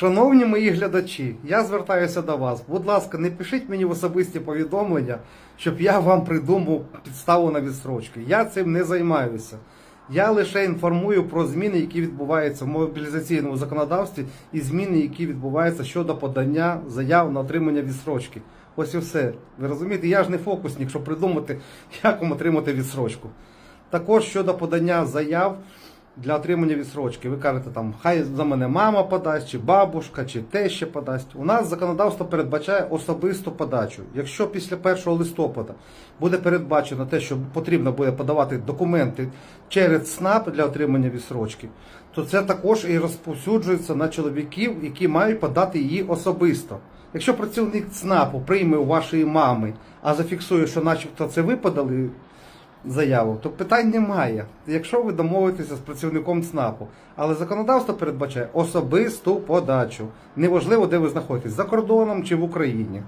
Шановні мої глядачі, я звертаюся до вас. Будь ласка, не пишіть мені в особисті повідомлення, щоб я вам придумав підставу на відсрочки. Я цим не займаюся. Я лише інформую про зміни, які відбуваються в мобілізаційному законодавстві, і зміни, які відбуваються щодо подання заяв на отримання відсрочки. Ось і все. Ви розумієте, я ж не фокусник, щоб придумати, як вам отримати відсрочку. Також щодо подання заяв для отримання відсрочки. Ви кажете, там, хай за мене мама подасть, чи бабушка, чи теща подасть. У нас законодавство передбачає особисту подачу. Якщо після 1 листопада буде передбачено те, що потрібно буде подавати документи через СНАП для отримання відсрочки, то це також і розповсюджується на чоловіків, які мають подати її особисто. Якщо працівник ЦНАПу прийме у вашої мами, а зафіксує, що начебто це ви подали заяву, то питань немає, якщо ви домовитеся з працівником ЦНАПу. Але законодавство передбачає особисту подачу. Неважливо, де ви знаходитесь, за кордоном чи в Україні.